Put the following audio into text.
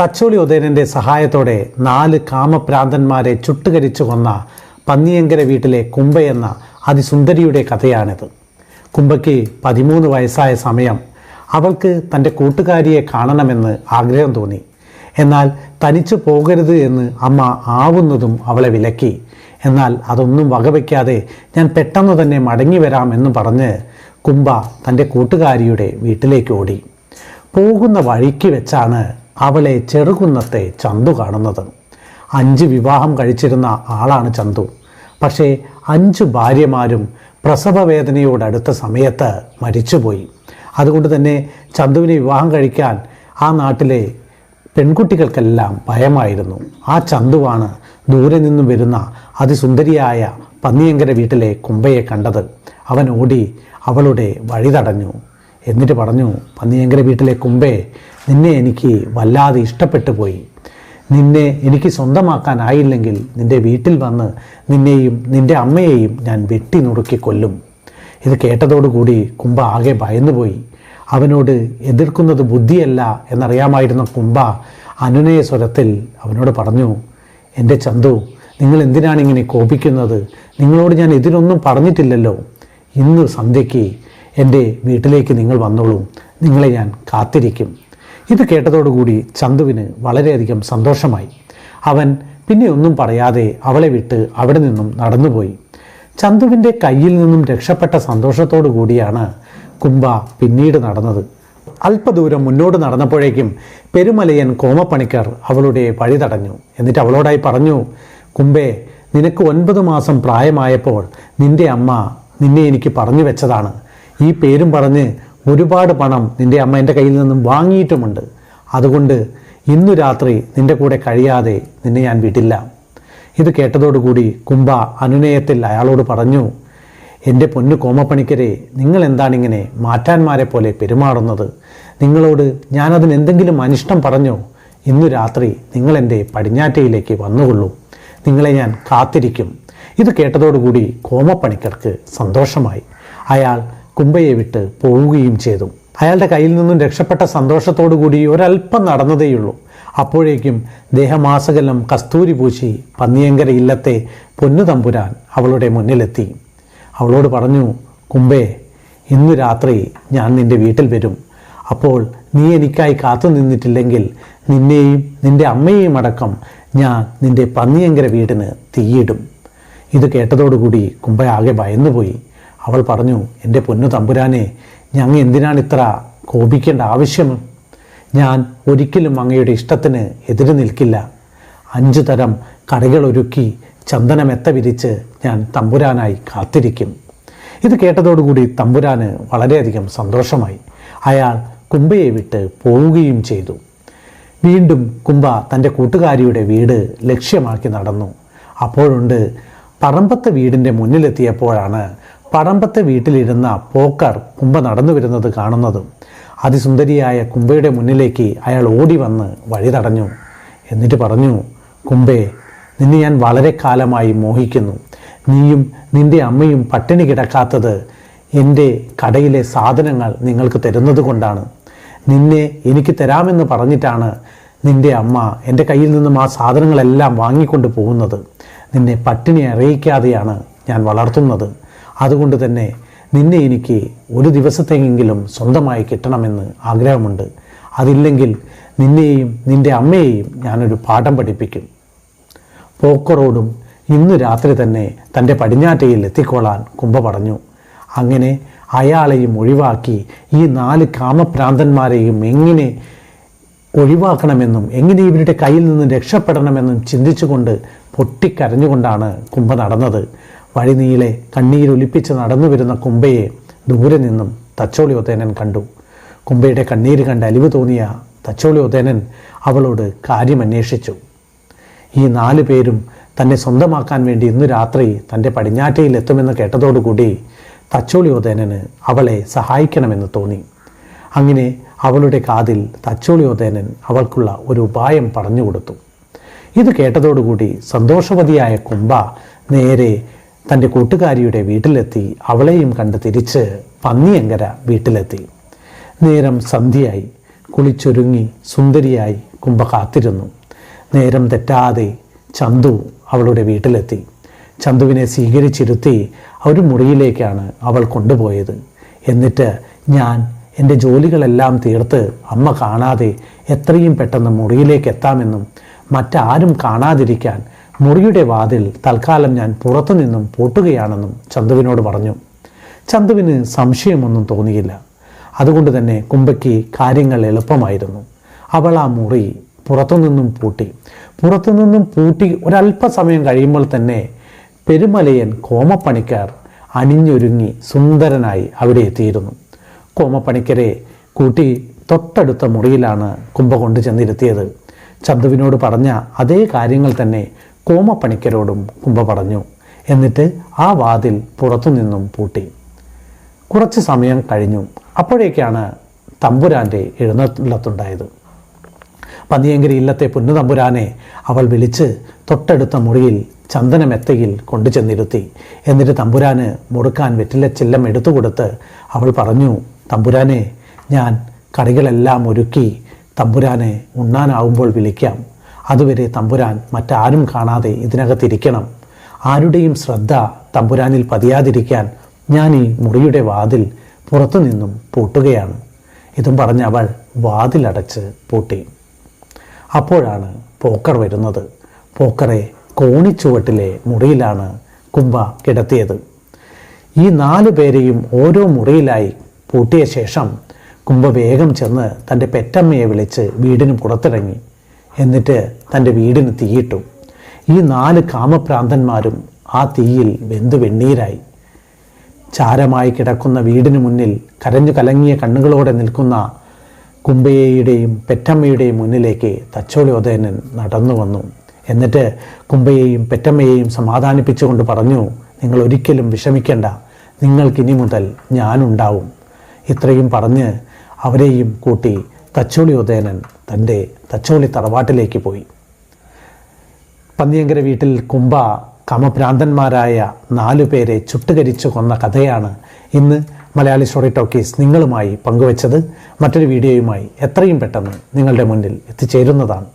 തച്ചോളി ഉദയനന്റെ സഹായത്തോടെ നാല് കാമപ്രാന്തന്മാരെ ചുട്ടുകരിച്ചു കൊന്ന പന്നിയങ്കര വീട്ടിലെ കുംഭയെന്ന അതിസുന്ദരിയുടെ കഥയാണിത്. കുംഭയ്ക്ക് പതിമൂന്ന് വയസ്സായ സമയം. അവൾക്ക് തന്റെ കൂട്ടുകാരിയെ കാണണമെന്ന് ആഗ്രഹം തോന്നി. എന്നാൽ തനിച്ചു പോകരുത് എന്ന് അമ്മ ആവുന്നതും അവളെ വിലക്കി. എന്നാൽ അതൊന്നും വകവയ്ക്കാതെ ഞാൻ പെട്ടെന്ന് തന്നെ മടങ്ങി വരാമെന്ന് പറഞ്ഞ് കുംഭ തന്റെ കൂട്ടുകാരിയുടെ വീട്ടിലേക്ക് ഓടി. പോകുന്ന വഴിക്ക് വെച്ചാണ് അവളെ ചെറുകുന്നത്തെ ചന്തു കാണുന്നത്. അഞ്ച് വിവാഹം കഴിച്ചിരുന്ന ആളാണ് ചന്തു. പക്ഷേ അഞ്ച് ഭാര്യമാരും പ്രസവവേദനയോടടുത്ത സമയത്ത് മരിച്ചുപോയി. അതുകൊണ്ട് തന്നെ ചന്തുവിനെ വിവാഹം കഴിക്കാൻ ആ നാട്ടിലെ പെൺകുട്ടികൾക്കെല്ലാം ഭയമായിരുന്നു. ആ ചന്തുവാണ് ദൂരെ നിന്നും വരുന്ന അതിസുന്ദരിയായ പന്നിയങ്കര വീട്ടിലെ കുമ്പയെ കണ്ടത്. അവൻ ഓടി അവളുടെ വഴി തടഞ്ഞു. എന്നിട്ട് പറഞ്ഞു പന്നിയങ്കര വീട്ടിലെ കുമ്പേ നിന്നെ എനിക്ക് വല്ലാതെ ഇഷ്ടപ്പെട്ടു പോയി. നിന്നെ എനിക്ക് സ്വന്തമാക്കാനായില്ലെങ്കിൽ നിന്റെ വീട്ടിൽ വന്ന് നിന്നെയും നിന്റെ അമ്മയെയും ഞാൻ വെട്ടി നുറുക്കി കൊല്ലും. ഇത് കേട്ടതോടുകൂടി കുമ്പ ആകെ ഭയന്നുപോയി. അവനോട് എതിർക്കുന്നത് ബുദ്ധിയല്ല എന്നറിയാമായിരുന്ന കുംഭ അനുനയ സ്വരത്തിൽ അവനോട് പറഞ്ഞു എന്റെ ചന്തു നിങ്ങൾ എന്തിനാണ് ഇങ്ങനെ കോപിക്കുന്നത്? നിങ്ങളോട് ഞാൻ ഇതിനൊന്നും പറഞ്ഞിട്ടില്ലല്ലോ. ഇന്ന് സന്ധ്യയ്ക്ക് എന്റെ വീട്ടിലേക്ക് നിങ്ങൾ വന്നോളൂ. നിങ്ങളെ ഞാൻ കാത്തിരിക്കും. ഇത് കേട്ടതോടുകൂടി ചന്തുവിന് വളരെയധികം സന്തോഷമായി. അവൻ പിന്നെ ഒന്നും പറയാതെ അവളെ വിട്ട് അവിടെ നിന്നും നടന്നുപോയി. ചന്തുവിന്റെ കയ്യിൽ നിന്നും രക്ഷപ്പെട്ട സന്തോഷത്തോടു കൂടിയാണ് കുംഭ പിന്നീട് നടന്നത്. അല്പദൂരം മുന്നോട്ട് നടന്നപ്പോഴേക്കും പെരുമലയൻ കോമപ്പണിക്കർ അവളുടെ വഴി തടഞ്ഞു. എന്നിട്ട് അവളോടായി പറഞ്ഞു കുംബേ നിനക്ക് ഒൻപത് മാസം പ്രായമായപ്പോൾ നിന്റെ അമ്മ നിന്നെ എനിക്ക് പറഞ്ഞു വെച്ചതാണ്. ഈ പേരും പറഞ്ഞ് ഒരുപാട് പണം നിന്റെ അമ്മ എന്റെ കയ്യിൽ നിന്നും വാങ്ങിയിട്ടുമുണ്ട്. അതുകൊണ്ട് ഇന്നു രാത്രി നിന്റെ കൂടെ കഴിയാതെ നിന്നെ ഞാൻ വിടില്ല. ഇത് കേട്ടതോടുകൂടി കുംഭ അനുനയത്തിൽ അയാളോട് പറഞ്ഞു എന്റെ പൊന്നു കോമപ്പണിക്കരെ നിങ്ങൾ എന്താണിങ്ങനെ മാറ്റാന്മാരെ പോലെ പെരുമാറുന്നത്? നിങ്ങളോട് ഞാനതിന് എന്തെങ്കിലും അനിഷ്ടം പറഞ്ഞോ? ഇന്നു രാത്രി നിങ്ങൾ എന്റെ പടിഞ്ഞാറ്റയിലേക്ക് വന്നുകൊള്ളൂ. നിങ്ങളെ ഞാൻ കാത്തിരിക്കും. ഇത് കേട്ടതോടുകൂടി കോമപ്പണിക്കർക്ക് സന്തോഷമായി. അയാൾ കുംഭയെ വിട്ട് പോവുകയും ചെയ്തു. അയാളുടെ കയ്യിൽ നിന്നും രക്ഷപ്പെട്ട സന്തോഷത്തോടു കൂടി ഒരല്പം നടന്നതേയുള്ളൂ. അപ്പോഴേക്കും ദേഹമാസകലം കസ്തൂരി പൂശി പന്നിയങ്കര ഇല്ലത്തെ പൊന്നു തമ്പുരാൻ അവളുടെ മുന്നിലെത്തി. അവളോട് പറഞ്ഞു കുംബേ ഇന്ന് രാത്രി ഞാൻ നിന്റെ വീട്ടിൽ വരും. അപ്പോൾ നീ എനിക്കായി കാത്തു നിന്നിട്ടില്ലെങ്കിൽ നിന്നെയും നിന്റെ അമ്മയെയും അടക്കം ഞാൻ നിന്റെ പന്നിയങ്കര വീടിന് തീയിടും. ഇത് കേട്ടതോടുകൂടി കുംബ ആകെ ഭയന്നുപോയി. അവൾ പറഞ്ഞു എന്റെ പൊന്നു തമ്പുരാനെ ഞങ്ങൾ എന്തിനാണ് ഇത്ര കോപിക്കേണ്ട ആവശ്യം? ഞാൻ ഒരിക്കലും അങ്ങയുടെ ഇഷ്ടത്തിന് എതിര് നിൽക്കില്ല. അഞ്ചു തരം ഒരുക്കി ചന്ദനമെത്ത വിരിച്ച് ഞാൻ തമ്പുരാനായി കാത്തിരിക്കും. ഇത് കേട്ടതോടുകൂടി തമ്പുരാന് വളരെയധികം സന്തോഷമായി. അയാൾ കുമ്പയെ വിട്ട് പോവുകയും ചെയ്തു. വീണ്ടും കുമ്പ തന്റെ കൂട്ടുകാരിയുടെ വീട് ലക്ഷ്യമാക്കി നടന്നു. അപ്പോഴുണ്ട് പറമ്പത്തെ വീടിന്റെ മുന്നിലെത്തിയപ്പോഴാണ് പറമ്പത്തെ വീട്ടിലിരുന്ന പോക്കർ കുമ്പ നടന്നു വരുന്നത് കാണുന്നതും. അതിസുന്ദരിയായ കുമ്പയുടെ മുന്നിലേക്ക് അയാൾ ഓടി വന്ന് വഴി തടഞ്ഞു. എന്നിട്ട് പറഞ്ഞു കുംഭേ നിന്നെ ഞാൻ വളരെ കാലമായി മോഹിക്കുന്നു. നീയും നിന്റെ അമ്മയും പട്ടിണി കിടക്കാത്തത് എന്റെ കടയിലെ സാധനങ്ങൾ നിങ്ങൾക്ക് തരുന്നത് കൊണ്ടാണ്. നിന്നെ എനിക്ക് തരാമെന്ന് പറഞ്ഞിട്ടാണ് നിന്റെ അമ്മ എന്റെ കയ്യിൽ നിന്നും ആ സാധനങ്ങളെല്ലാം വാങ്ങിക്കൊണ്ട് പോകുന്നത്. നിന്നെ പട്ടിണി അറിയിക്കാതെയാണ് ഞാൻ വളർത്തുന്നത്. അതുകൊണ്ട് തന്നെ നിന്നെ എനിക്ക് ഒരു ദിവസത്തെങ്കിലും സ്വന്തമായി കിട്ടണമെന്ന് ആഗ്രഹമുണ്ട്. അതില്ലെങ്കിൽ നിന്നെയും നിന്റെ അമ്മയെയും ഞാനൊരു പാഠം പഠിപ്പിക്കും. പോക്കറോടും ഇന്ന് രാത്രി തന്നെ തന്റെ പടിഞ്ഞാറ്റയിൽ എത്തിക്കോളാൻ കുംഭ പറഞ്ഞു. അങ്ങനെ അയാളെയും ഒഴിവാക്കി ഈ നാല് കാമഭ്രാന്തന്മാരെയും എങ്ങനെ ഒഴിവാക്കണമെന്നും എങ്ങനെ ഇവരുടെ കയ്യിൽ നിന്ന് രക്ഷപ്പെടണമെന്നും ചിന്തിച്ചുകൊണ്ട് പൊട്ടിക്കരഞ്ഞുകൊണ്ടാണ് കുംഭ നടന്നത്. വഴിനീളെ കണ്ണീരൊലിപ്പിച്ച് നടന്നു വരുന്ന കുമ്പയെ ദൂരെ നിന്നും തച്ചോളി ഒത്തേനൻ കണ്ടു. കുമ്പയുടെ കണ്ണീര് കണ്ട് അലിവ് തോന്നിയ തച്ചോളി ഒത്തേനൻ അവളോട് കാര്യമന്വേഷിച്ചു. ഈ നാല് പേരും തന്നെ സ്വന്തമാക്കാൻ വേണ്ടി ഇന്ന് രാത്രി തന്റെ പടിഞ്ഞാറ്റയിൽ എത്തുമെന്ന് കേട്ടതോടുകൂടി തച്ചോളി ഒതേനന് അവളെ സഹായിക്കണമെന്ന് തോന്നി. അങ്ങനെ അവളുടെ കാതിൽ തച്ചോളി ഒതേനൻ അവൾക്കുള്ള ഒരു ഉപായം പറഞ്ഞു കൊടുത്തു. ഇത് കേട്ടതോടുകൂടി സന്തോഷവതിയായ കുമ്പ നേരെ തന്റെ കൂട്ടുകാരിയുടെ വീട്ടിലെത്തി അവളെയും കണ്ട് തിരിച്ച് പന്നിയങ്കര വീട്ടിലെത്തി. നേരം സന്ധ്യയായി. കുളിച്ചൊരുങ്ങി സുന്ദരിയായി കുംഭ കാത്തിരുന്നു. നേരം തെറ്റാതെ ചന്തു അവളുടെ വീട്ടിലെത്തി. ചന്തുവിനെ സ്വീകരിച്ചിരുത്തി ഒരു മുറിയിലേക്കാണ് അവൾ കൊണ്ടുപോയത്. എന്നിട്ട് ഞാൻ എന്റെ ജോലികളെല്ലാം തീർത്ത് അമ്മ കാണാതെ എത്രയും പെട്ടെന്ന് മുറിയിലേക്ക് എത്താമെന്നും മറ്റാരും കാണാതിരിക്കാൻ മുറിയുടെ വാതിൽ തൽക്കാലം ഞാൻ പുറത്തു നിന്നും പൂട്ടുകയാണെന്നും ചന്തുവിനോട് പറഞ്ഞു. ചന്തുവിന് സംശയമൊന്നും തോന്നിയില്ല. അതുകൊണ്ട് തന്നെ കുമ്പയ്ക്ക് കാര്യങ്ങൾ എളുപ്പമായിരുന്നു. അവൾ ആ മുറി പുറത്തുനിന്നും പൂട്ടി. പുറത്തുനിന്നും പൂട്ടി ഒരല്പസമയം കഴിയുമ്പോൾ തന്നെ പെരുമലയൻ കോമപ്പണിക്കാർ അണിഞ്ഞൊരുങ്ങി സുന്ദരനായി അവിടെ എത്തിയിരുന്നു. കോമപ്പണിക്കരെ കൂട്ടി തൊട്ടടുത്ത മുറിയിലാണ് കുംഭ കൊണ്ടു ചെന്നിരുത്തിയത്. ചന്തുവിനോട് പറഞ്ഞ അതേ കാര്യങ്ങൾ തന്നെ കോമപ്പണിക്കരോടും കുമ്പ പറഞ്ഞു. എന്നിട്ട് ആ വാതിൽ പുറത്തുനിന്നും പൂട്ടി. കുറച്ച് സമയം കഴിഞ്ഞു. അപ്പോഴേക്കാണ് തമ്പുരാന്റെ എഴുന്നള്ളത്തുണ്ടായത്. പന്നിയങ്കരി ഇല്ലത്തെ പൊന്നുതമ്പുരാനെ അവൾ വിളിച്ച് തൊട്ടടുത്ത മുറിയിൽ ചന്ദനമെത്തയിൽ കൊണ്ടു ചെന്നിരുത്തി എന്നിട്ട് തമ്പുരാന് മുറുക്കാൻ വെറ്റില ചില്ലം എടുത്തു കൊടുത്ത് അവൾ പറഞ്ഞു തമ്പുരാനെ ഞാൻ കറികളെല്ലാം ഒരുക്കി തമ്പുരാനെ ഉണ്ണാനാവുമ്പോൾ വിളിക്കാം. അതുവരെ തമ്പുരാൻ മറ്റാരും കാണാതെ ഇതിനകത്തിരിക്കണം. ആരുടെയും ശ്രദ്ധ തമ്പുരാനിൽ പതിയാതിരിക്കാൻ ഞാൻ ഈ മുറിയുടെ വാതിൽ പുറത്തുനിന്നും പൂട്ടുകയാണ്. ഇതും പറഞ്ഞ് അവൾ വാതിലടച്ച് പൂട്ടി. അപ്പോഴാണ് പോക്കർ വരുന്നത്. പോക്കറെ കോണിച്ചുവട്ടിലെ മുറിയിലാണ് കുമ്പ കിടത്തിയത്. ഈ നാലു പേരെയും ഓരോ മുറിയിലായി പൂട്ടിയ ശേഷം കുമ്പ വേഗം ചെന്ന് തന്റെ പെറ്റമ്മയെ വിളിച്ച് വീടിന് പുറത്തിറങ്ങി. എന്നിട്ട് തന്റെ വീടിന് തീയിട്ടു. ഈ നാല് കാമപ്രാന്തന്മാരും ആ തീയിൽ വെന്തു വെണ്ണീരായി. ചാരമായി കിടക്കുന്ന വീടിന് മുന്നിൽ കരഞ്ഞു കലങ്ങിയ കണ്ണുകളോടെ നിൽക്കുന്ന കുമ്പയ്യയുടെയും പെറ്റമ്മയുടെയും മുന്നിലേക്ക് തച്ചോളിയോദയനൻ നടന്നു വന്നു. എന്നിട്ട് കുമ്പയെയും പെറ്റമ്മയെയും സമാധാനിപ്പിച്ചുകൊണ്ട് പറഞ്ഞു നിങ്ങൾ ഒരിക്കലും വിഷമിക്കേണ്ട. നിങ്ങൾക്കിനി മുതൽ ഞാനുണ്ടാവും. ഇത്രയും പറഞ്ഞ് അവരെയും കൂട്ടി തച്ചോളി ഉദയനൻ തന്റെ തച്ചോളി തറവാട്ടിലേക്ക് പോയി. പന്നിയങ്കര വീട്ടിൽ കുമ്പ കമഭ്രാന്തന്മാരായ നാലു പേരെ ചുട്ടുകരിച്ചു കൊന്ന കഥയാണ് ഇന്ന് മലയാളി സ്റ്റോറി ടോക്കീസ് നിങ്ങളുമായി പങ്കുവച്ചത്. മറ്റൊരു വീഡിയോയുമായി എത്രയും പെട്ടെന്ന് നിങ്ങളുടെ മുന്നിൽ എത്തിച്ചേരുന്നതാണ്.